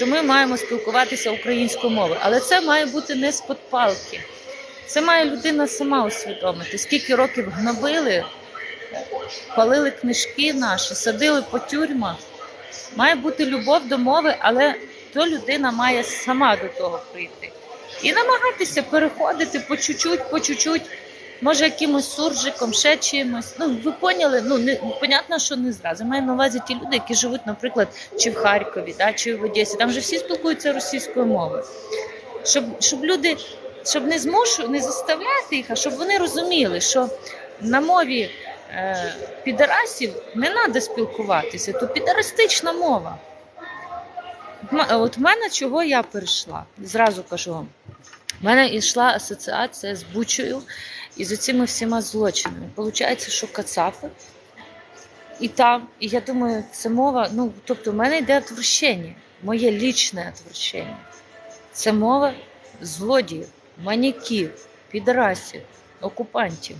що ми маємо спілкуватися українською мовою. Але це має бути не з-под палки. Це має людина сама усвідомити, скільки років гнобили, палили книжки наші, садили по тюрмах. Має бути любов до мови, але то людина має сама до того прийти. І намагатися переходити по чуть-чуть, по чуть-чуть, може, якимось суржиком, ще чимось. Ну, ви поняли, ну не понятно, що не зразу. Маю на увазі ті люди, які живуть, наприклад, чи в Харкові, да, чи в Одесі. Там вже всі спілкуються російською мовою. Щоб, щоб люди, щоб не змушу, не заставляти їх, а щоб вони розуміли, що на мові е, підарасів не треба спілкуватися, то підарастична мова. От в мене чого я перейшла, зразу кажу вам. У мене йшла асоціація з Бучою і з цими всіма злочинами. Получається, що Кацапи і там, і я думаю, це мова. Ну, тобто, в мене йде отвращення, моє лічне отвращення. Це мова злодіїв, маніків, підрасів, окупантів.